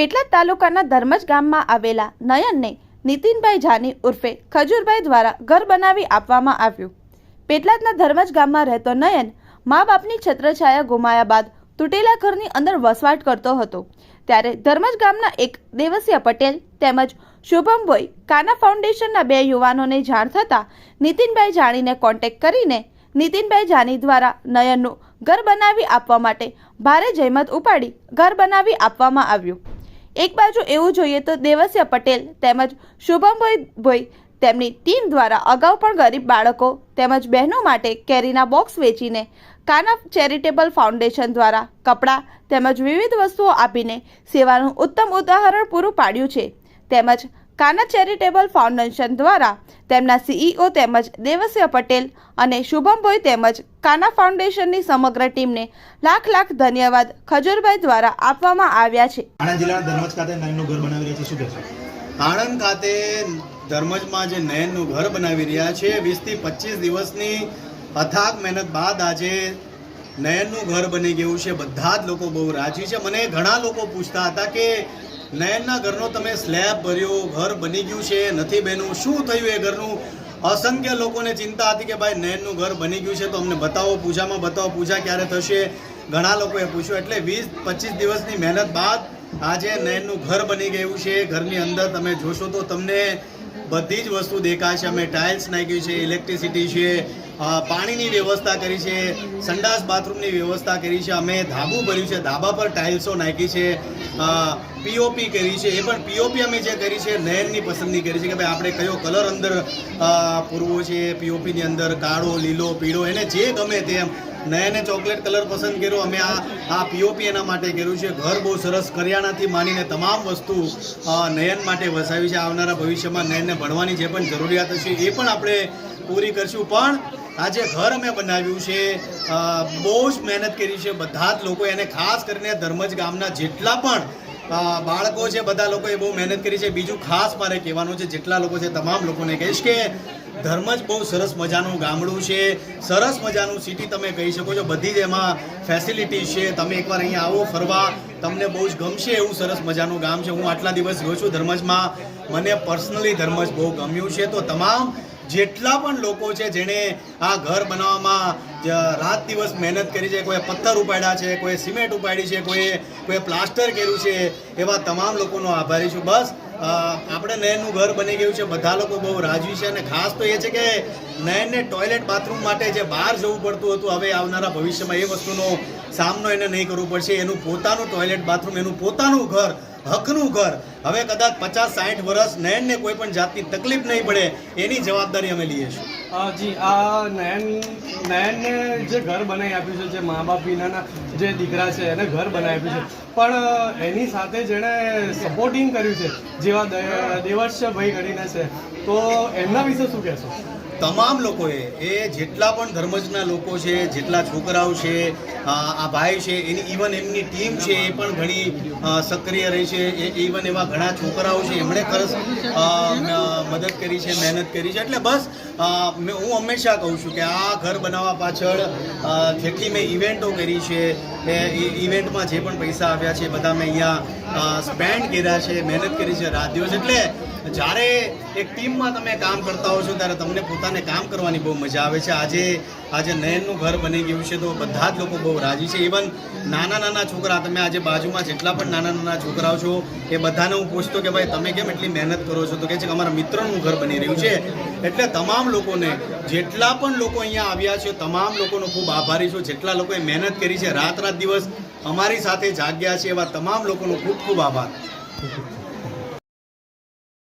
પેટલાદ તાલુકાના ધર્મજ ગામમાં આવેલા નયનને નીતિનભાઈ જાની ઉર્ફે ખજૂરભાઈ દ્વારા ઘર બનાવી આપવામાં આવ્યું. પેટલાદના ધર્મજ ગામમાં રહેતો નયન મા બાપની છત્રછાયા ગુમાયા બાદ તૂટેલા ઘરની અંદર વસવાટ કરતો હતો. ત્યારે ધર્મજ ગામના એક દેવસિયા પટેલ તેમજ શુભમભાઈ કાના ફાઉન્ડેશનના બે યુવાનોને જાણ થતાં નીતિનભાઈ જાણીને કોન્ટેક્ટ કરીને નીતિનભાઈ જાની દ્વારા નયનનું ઘર બનાવી આપવા માટે ભારે જહેમત ઉપાડી ઘર બનાવી આપવામાં આવ્યું. એક બાજુ એવું જોઈએ તો દેવસ્ય પટેલ તેમજ શુભમભાઈ ભોઈ તેમની ટીમ દ્વારા અગાઉ પણ ગરીબ બાળકો તેમજ બહેનો માટે કેરીના બોક્સ વેચીને કાના ચેરિટેબલ ફાઉન્ડેશન દ્વારા કપડાં તેમજ વિવિધ વસ્તુઓ આપીને સેવાનું ઉત્તમ ઉદાહરણ પૂરું પાડ્યું છે. તેમજ કાના ચેરિટેબલ ફાઉન્ડેશન દ્વારા તેમના સીઈઓ તેમજ દેવસ્ય પટેલ અને શુભમભાઈ તેમજ કાના ફાઉન્ડેશનની સમગ્ર ટીમને લાખ લાખ ધન્યવાદ ખજુરભાઈ દ્વારા આપવામાં આવ્યા છે. આણંદ જિલ્લાના ધર્મજ ખાતે નયનનું ઘર બનાવી રહ્યા છે. શું કહેશો આણંદ ખાતે ધર્મજમાં જે નયનનું ઘર બનાવી રહ્યા છે વીસથી પચીસ દિવસની અથાગ મહેનત બાદ આજે નયનનું ઘર બની ગયું છે. બધા જ લોકો બહુ રાજી છે. મને ઘણા લોકો પૂછતા હતા કે નયનના ઘરનો તમે સ્લેબ ભર્યો, ઘર બની ગયું છે, નથી બન્યું. શું થયું એ ઘરનું? અસંખ્ય લોકોને ચિંતા હતી કે ભાઈ નયનનું ઘર બની ગયું છે, તો અમને બતાવો, પૂજામાં બતાવો, પૂજા ક્યારે થશે? ઘણા લોકોએ પૂછ્યું. એટલે વીસ, પચીસ દિવસની મહેનત બાદ આજે નયનનું ઘર બની ગયું છે. ઘરની અંદર તમે જોશો તો તમને બધી જ વસ્તુ દેખાશે અમે ટાઇલ્સ નાખ્યું છે, ઇલેક્ટ્રિસિટી છે પાણીની વ્યવસ્થા કરી છે, સંડાસ બાથરૂમની વ્યવસ્થા કરી છે, અમે ધાબુ ભર્યું છે, ધાબા પર ટાઇલ્સો નાખી છે પીઓપી કરી છે, એ પણ પીઓપી અમે જે કરી છે, નયનની પસંદગી કરી છે કે ભાઈ આપણે કયો કલર અંદર પૂરવો છે પીઓપીની અંદર કાળો, લીલો, પીળો, એને જે ગમે તે એમ નયને ચોકલેટ કલર પસંદ કર્યો. અમે આ આ પીઓપી એના માટે કર્યું છે. ઘર બહુ સરસ કરિયાણાથી માંડીને તમામ વસ્તુ નયન માટે વસાવી છે. આવનારા ભવિષ્યમાં નયનને ભણવાની જે પણ જરૂરિયાત હશે એ પણ આપણે પૂરી કરશું. પણ આજે ઘર અમે બનાવ્યું છે. બહુ જ મહેનત કરી છે. બધા જ લોકો એને ખાસ કરીને ધર્મજ ગામના જેટલા પણ બાળકો છે, બધા લોકોએ બહુ મહેનત કરી છે. બીજું ખાસ મારે કહેવાનું છે, જેટલા લોકો છે, તમામ લોકોને કહીશ કે ધર્મ જ બહુ સરસ મજાનું ગામડું છે. સરસ મજાનું સિટી તમે કહી શકો છો. બધી જ એમાં ફેસિલિટી છે. તમે એકવાર અહીંયા આવો, ફરવા, તમને બહુ જ ગમશે એવું સરસ મજાનું ગામ છે. હું આટલા દિવસ રહ્યો છું ધર્મજમાં. મને પર્સનલી ધર્મજ બહુ ગમ્યું છે. તો તમામ જેટલા પણ લોકો છે જેણે આ ઘર બનાવવામાં રાત દિવસ મહેનત કરી છે, કોઈ પથ્થર ઉપાડ્યા છે, કોઈ સિમેન્ટ ઉપાડી છે, કોઈ કોઈ પ્લાસ્ટર કર્યું છે, એવા તમામ લોકોનો આભારી છું. બસ આપણે નયનનું ઘર બની ગયું છે, બધા લોકો બહુ રાજી છે અને ખાસ તો એ છે કે નયનને ટોયલેટ બાથરૂમ માટે જે બહાર જવું પડતું હતું, હવે આવનારા ભવિષ્યમાં એ વસ્તુનો સામનો એને નહીં કરવો પડશે. એનું પોતાનું ટોયલેટ બાથરૂમ, એનું પોતાનું ઘર હકનું ઘર. હવે કદાચ પચાસ સાઠ વર્ષ નયનને કોઈ પણ જાતની તકલીફ નહીં પડે એની જવાબદારી અમે લઈએ છીએ. જી, આ નયન નયનને જે ઘર બનાવી આપ્યું છે, જે મા બાપ વિનાના જે દીકરા છે એને ઘર બનાવ્યું છે. પણ એની સાથે જેણે સપોર્ટિંગ કર્યું છે, જેવા દેવર્ષ ભાઈ કરીને છે, તો એમના વિશે શું કહેશો? તમામ લોકોએ, એ જેટલા પણ ધર્મજના લોકો છે, જેટલા છોકરાઓ છે આ ભાઈ છે, એની ઇવન એમની ટીમ છે, એ પણ ઘણી સક્રિય રહી છે, એ ઇવન એવા ઘણા છોકરાઓ છે, એમણે ખરસ મદદ કરી છે, મહેનત કરી છે, એટલે બસ હું હંમેશા કહું છું કે આ ઘર બનાવવા પાછળ જેટલી મેં ઇવેન્ટો કરી છે એ ઇવેન્ટમાં જે પણ પૈસા આવ્યા છે બધા મેં અહીંયા સ્પેન્ડ કર્યા છે, મહેનત કરી છે, રાત દિવસ. એટલે જ્યારે એક ટીમમાં તમે કામ કરતા હો છો, ત્યારે તમને પોતાને કામ કરવાની બહુ મજા આવે છે. આજે આજે નયનનું ઘર બની ગયું છે, તો બધા જ લોકો બહુ રાજી છે. ઇવન નાના નાના છોકરા, તમે આજે બાજુમાં જેટલા પણ નાના નાના છોકરાઓ છો, એ બધાને હું પૂછતો કે ભાઈ, તમે કેમ એટલી મહેનત કરો છો? તો કહે છે કે અમારા મિત્રનું ઘર બની રહ્યું છે. એટલે તમામ લોકોને, જેટલા પણ લોકો અહીંયા આવ્યા છે, તમામ લોકોનો ખૂબ આભારી છું. જેટલા લોકોએ મહેનત કરી છે રાત રાત દિવસ અમારી સાથે જાગ્યા છે એવા તમામ લોકોનો ખૂબ ખૂબ આભાર.